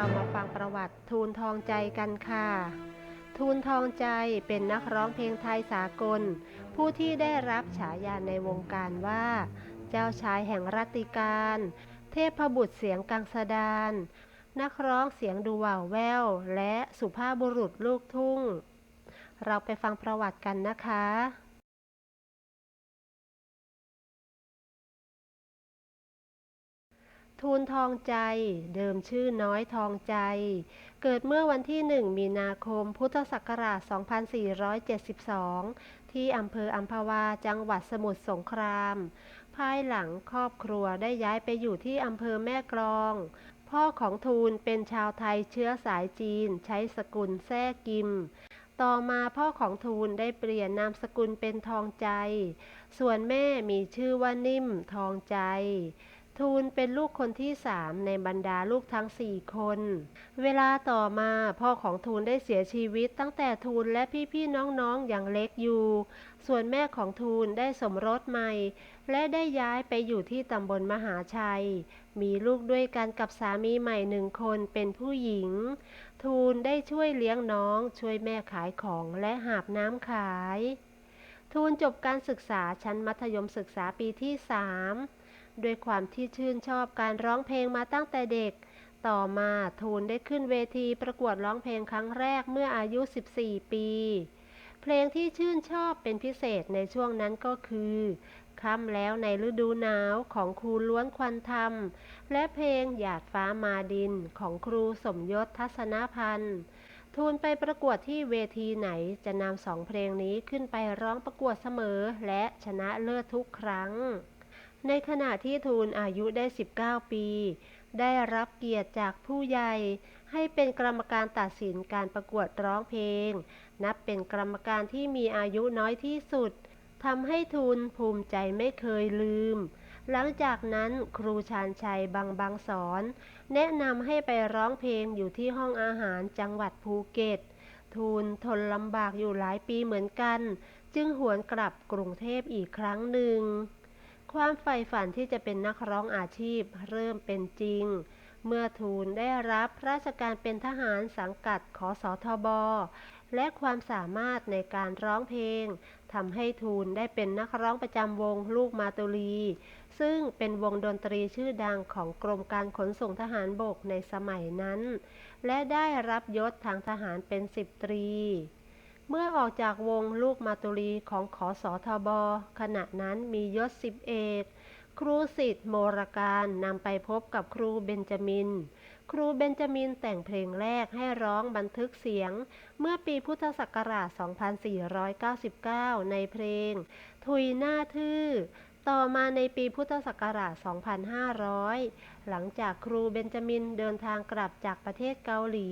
เรามาฟังประวัติทูลทองใจกันค่ะ ทูลทองใจเป็นนักร้องเพลงไทยสากล ผู้ที่ได้รับฉายาในวงการว่า เจ้าชายแห่งรัติการ เทพบุตรเสียงกังสดาน นักร้องเสียงดูว่าวแวว และสุภาพบุรุษลูกทุ่ง เราไปฟังประวัติกันนะคะ ทูลทองใจ เดิมชื่อน้อยทองใจ เกิดเมื่อวันที่ 1 มีนาคม พุทธศักราช 2472 ที่อำเภออัมพวา จังหวัดสมุทรสงคราม ภายหลังครอบครัวได้ย้ายไปอยู่ที่อำเภอแม่กลอง พ่อของทูลเป็นชาวไทยเชื้อสายจีน ใช้สกุลแท้กิม ต่อมาพ่อของทูลได้เปลี่ยนนามสกุลเป็นทองใจ ส่วนแม่มีชื่อว่านิ่มทองใจ ทูลเป็นลูกคนที่สามในบรรดาลูกทั้งสี่คน เวลาต่อมาพ่อของทูลได้เสียชีวิตตั้งแต่ทูลและพี่ๆน้องๆอย่างเล็กอยู่ ส่วนแม่ของทูลได้สมรสใหม่ และได้ย้ายไปอยู่ที่ตำบลมหาชัย มีลูกด้วยกันกับสามีใหม่หนึ่งคนเป็นผู้หญิง ทูลได้ช่วยเลี้ยงน้อง ช่วยแม่ขายของและหาบน้ำขาย ทูลจบการศึกษาชั้นมัธยมศึกษาปีที่สาม ด้วยความที่ชื่นชอบการร้องเพลงมาตั้งแต่เด็ก ต่อมาทูลได้ขึ้นเวทีประกวดร้องเพลงครั้งแรกเมื่ออายุ 14 ปี เพลงที่ชื่นชอบเป็นพิเศษในช่วงนั้นก็คือค่ำแล้วในฤดูหนาวของครูล้วนควันธรรม และเพลงหยาดฟ้ามาดินของครูสมยศทัศนพันธ์ทูลไปประกวดที่เวทีไหนจะนำสองเพลงนี้ขึ้นไปร้องประกวดเสมอและชนะเลิศทุกครั้ง ในขณะที่ทูลอายุได้ 19 ปี ได้รับเกียรติจากผู้ใหญ่ ให้เป็นกรรมการตัดสินการประกวดร้องเพลง นับเป็นกรรมการที่มีอายุน้อยที่สุดทำให้ทูลภูมิใจไม่เคยลืม หลังจากนั้นครูชาญชัยบางบางสอน แนะนำให้ไปร้องเพลงอยู่ที่ห้องอาหารจังหวัดภูเก็ต ทูลทนลำบากอยู่หลายปีเหมือนกัน จึงหวนกลับกรุงเทพอีกครั้งหนึ่ง ความใฝ่ฝันที่จะเป็นนักร้องอาชีพเริ่มเป็นจริง เมื่อทูลได้รับราชการเป็นทหารสังกัดขอสอทบและความสามารถในการร้องเพลงทำให้ทูลได้เป็นนักร้องประจำวงลูกมาตุลี ซึ่งเป็นวงดนตรีชื่อดังของกรมการขนส่งทหารบกในสมัยนั้น และได้รับยศทางทหารเป็นสิบตรี เมื่อออกจากวงลูกมาตุลีของขอสอทบขณะนั้นมียศสิบเอกครูสิทธิ์โมรการนำไปพบกับครูเบนจามิน ครูเบนจามินแต่งเพลงแรกให้ร้องบันทึกเสียง เมื่อปีพุทธศักราช 2499 ในเพลง ทุยหน้าทื่อ ต่อมาในปีพุทธศักราช 2500 หลังจากครูเบนจามินเดินทางกลับจากประเทศเกาหลี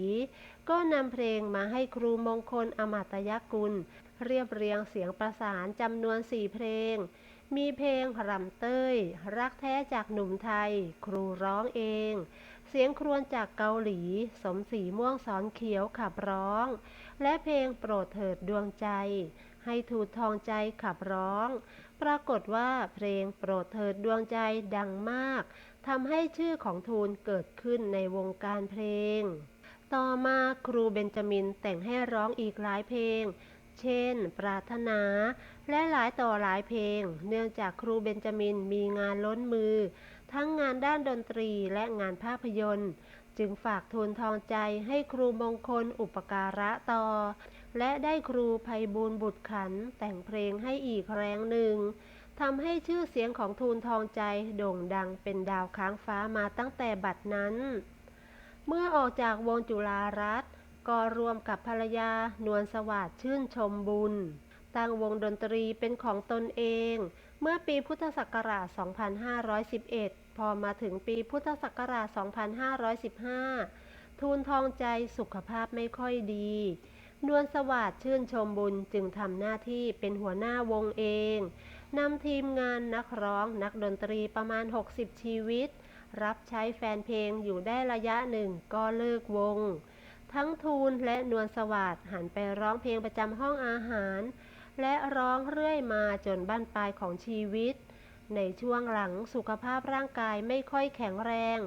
ก็นำเพลงมาให้ครูมงคลอมาตยกุล เรียบเรียงเสียงประสานจำนวนสี่เพลง มีเพลงรำเต้ย รักแท้จากหนุ่มไทย ครูร้องเอง เสียงครวญจากเกาหลี สมศรีม่วงสอนเขียวขับร้อง และเพลงโปรดเถิดดวงใจ ให้ทูตทองใจขับร้อง ปรากฏว่าเพลงโปรดเถิดดวงใจดังมากทำให้ชื่อของทูลเกิดขึ้นในวงการเพลง ต่อมาครูเบนจามินแต่งให้ร้องอีกหลายเพลง เช่น ปรารถนา และหลายต่อหลายเพลง เนื่องจากครูเบนจามินมีงานล้นมือ ทั้งงานด้านดนตรีและงานภาพยนตร์ จึงฝากทูลทองใจให้ครูมงคลอุปการะต่อ และได้ครูภัยบูลบุตรขันแต่งเพลงให้อีกแรงหนึ่งทำให้ชื่อเสียงของทูลทองใจโด่งดังเป็นดาวค้างฟ้ามาตั้งแต่บัดนั้น เมื่อออกจากวงจุฬารัตก็รวมกับภรรยานวลสวัสดิ์ชื่นชมบุญ ตั้งวงดนตรีเป็นของตนเอง เมื่อปีพุทธศักราช 2511 พอมาถึงปีพุทธศักราช 2515 ทูลทองใจสุขภาพไม่ค่อยดี นวลสวัสดิ์ชื่นชมบุญจึงทำหน้าที่เป็นหัวหน้าวงเอง นำทีมงานนักร้องนักดนตรีประมาณ 60 ชีวิต รับใช้แฟนเพลงอยู่ได้ระยะหนึ่งก็เลิกวง ทั้งทูลและนวลสวัสดิ์หันไปร้องเพลงประจำห้องอาหาร และร้องเรื่อยมาจนบั้นปลายของชีวิต ในช่วงหลังสุขภาพร่างกายไม่ค่อยแข็งแรง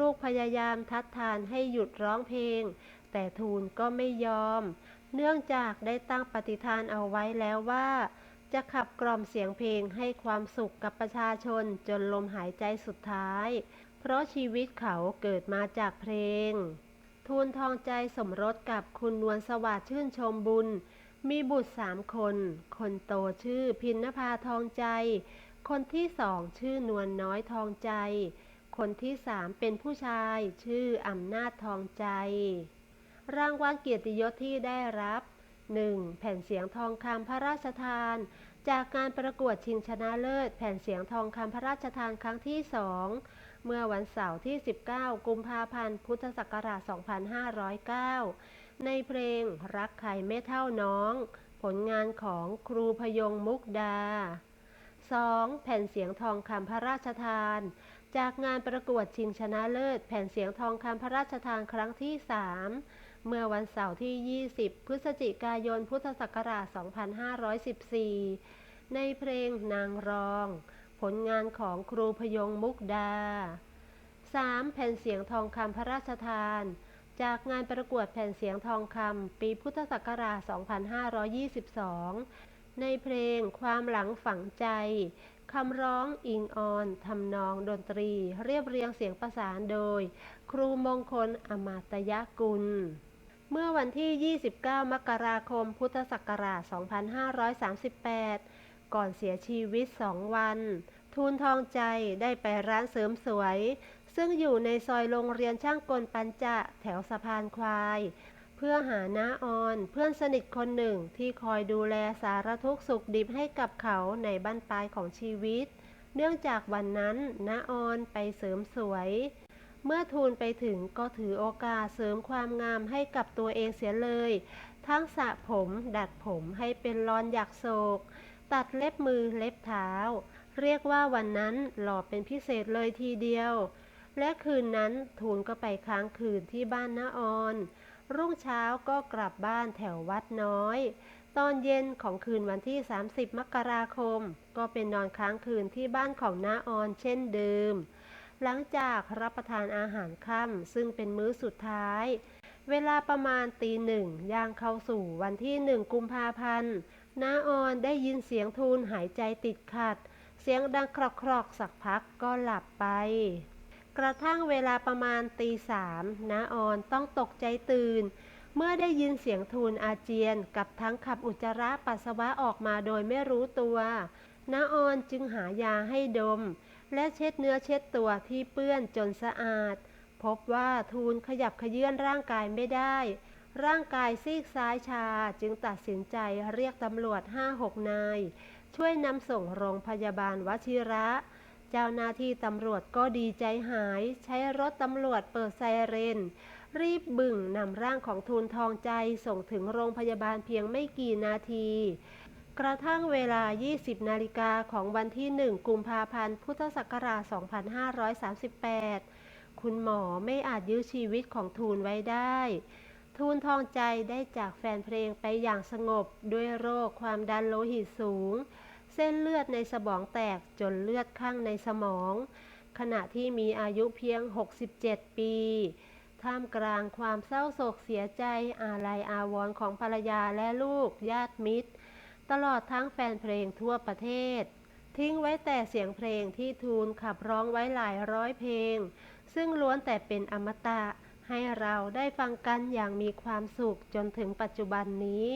ลูกๆพยายามทัดทานให้หยุดร้องเพลง แต่ทูลก็ไม่ยอม เนื่องจากได้ตั้งปฏิฐานเอาไว้แล้วว่า จะขับกล่อมเสียงเพลงให้ความสุขกับประชาชนจนลมหายใจสุดท้าย เพราะชีวิตเขาเกิดมาจากเพลง ทูลทองใจสมรสกับคุณนวลสวัสดิ์ชื่นชมบุญ มีบุตรสามคน คนโตชื่อพินนภาทองใจ คนที่สองชื่อนวลน้อยทองใจ คนที่สามเป็นผู้ชายชื่ออำนาจทองใจ รางวัลเกียรติยศที่ได้รับ 1. แผ่นเสียงทองคำพระราชทาน จากการประกวดชิงชนะเลิศ แผ่นเสียงทองคำพระราชทานครั้งที่สองเมื่อวันเสาร์ที่ 19 กุมภาพันธ์ พุทธศักราช 2509 ในเพลงรักใครไม่เท่าน้อง ผลงานของครูพยงมุกดา 2. แผ่นเสียงทองคำพระราชทาน จากงานประกวดชิงชนะเลิศ แผ่นเสียงทองคำพระราชทานครั้งที่ 3 เมื่อวันเสาร์ที่ 20 พฤศจิกายน พุทธศักราช 2514 ในเพลงนางรอง ผลงานของครูพยงมุกดา 3. แผ่นเสียงทองคำพระราชทาน จากงานประกวดแผ่นเสียงทองคำปีพุทธศักราช 2522 ในเพลงความหลังฝังใจคำร้องอิงออนทำนองดนตรี เรียบเรียงเสียงประสานโดย ครูมงคลอมาตยกุล เมื่อวันที่ 29 มกราคม พุทธศักราช 2538 ก่อนเสียชีวิต 2 วัน ทูลทองใจได้ไปร้านเสริมสวย ซึ่งอยู่ในซอยโรงเรียนช่างกลปัญจะแถวสะพานควาย พื่อหาน้าออนเพื่อนสนิทคนหนึ่งที่คอยดูแลสารทุกสุขดิบให้กับเขาในบั้นปลายของชีวิต เนื่องจากวันนั้นน้าออนไปเสริมสวย เมื่อทูลไปถึงก็ถือโอกาสเสริมความงามให้กับตัวเองเสียเลย ทั้งสระผม ดัดผมให้เป็นรอนหยักโศก ตัดเล็บมือเล็บเท้า เรียกว่าวันนั้นหล่อเป็นพิเศษเลยทีเดียว และคืนนั้นทูลก็ไปค้างคืนที่บ้านน้าออน รุ่งเช้าก็กลับบ้านแถววัดน้อย ตอนเย็นของคืนวันที่ 30 มกราคม ก็เป็นนอนค้างคืนที่บ้านของน้าออนเช่นเดิม หลังจากรับประทานอาหารค่ำซึ่งเป็นมื้อสุดท้าย เวลาประมาณตีหนึ่งย่างเข้าสู่วันที่หนึ่งกุมภาพันธ์น้าออนได้ยินเสียงทูลหายใจติดขัด เสียงดังครอกๆสักพักก็หลับไป กระทั่งเวลาประมาณตีสามนาออนต้องตกใจตื่น เมื่อได้ยินเสียงทูลอาเจียนกับทั้งขับอุจจาระปัสสาวะออกมาโดยไม่รู้ตัวนาออนจึงหายาให้ดม และเช็ดเนื้อเช็ดตัวที่เปื้อนจนสะอาด พบว่าทูลขยับขยื่นร่างกายไม่ได้ ร่างกายซีกซ้ายชาจึงตัดสินใจเรียกตำรวจห้าหกนาย ช่วยนำส่งโรงพยาบาลวชิระ เจ้าหน้าที่ตำรวจก็ดีใจหาย ใช้รถตำรวจเปิดไซเรน รีบบึ่งนำร่างของทูลทองใจส่งถึงโรงพยาบาลเพียงไม่กี่นาที กระทั่งเวลา 20 นาฬิกาของวันที่ 1 กุมภาพันธ์ พุทธศักราช 2538 คุณหมอไม่อาจยื้อชีวิตของทูลไว้ได้ทูลทองใจได้จากแฟนเพลงไปอย่างสงบด้วยโรคความดันโลหิตสูง เส้นเลือดในสมองแตกจนเลือดข้างในสมอง ขณะที่มีอายุเพียง 67 ปี ท่ามกลางความเศร้าโศกเสียใจอาลัยอาวรณ์ของภรรยาและลูกญาติมิตร ตลอดทั้งแฟนเพลงทั่วประเทศ ทิ้งไว้แต่เสียงเพลงที่ทูลขับร้องไว้หลายร้อยเพลง ซึ่งล้วนแต่เป็นอมตะให้เราได้ฟังกันอย่างมีความสุขจนถึงปัจจุบันนี้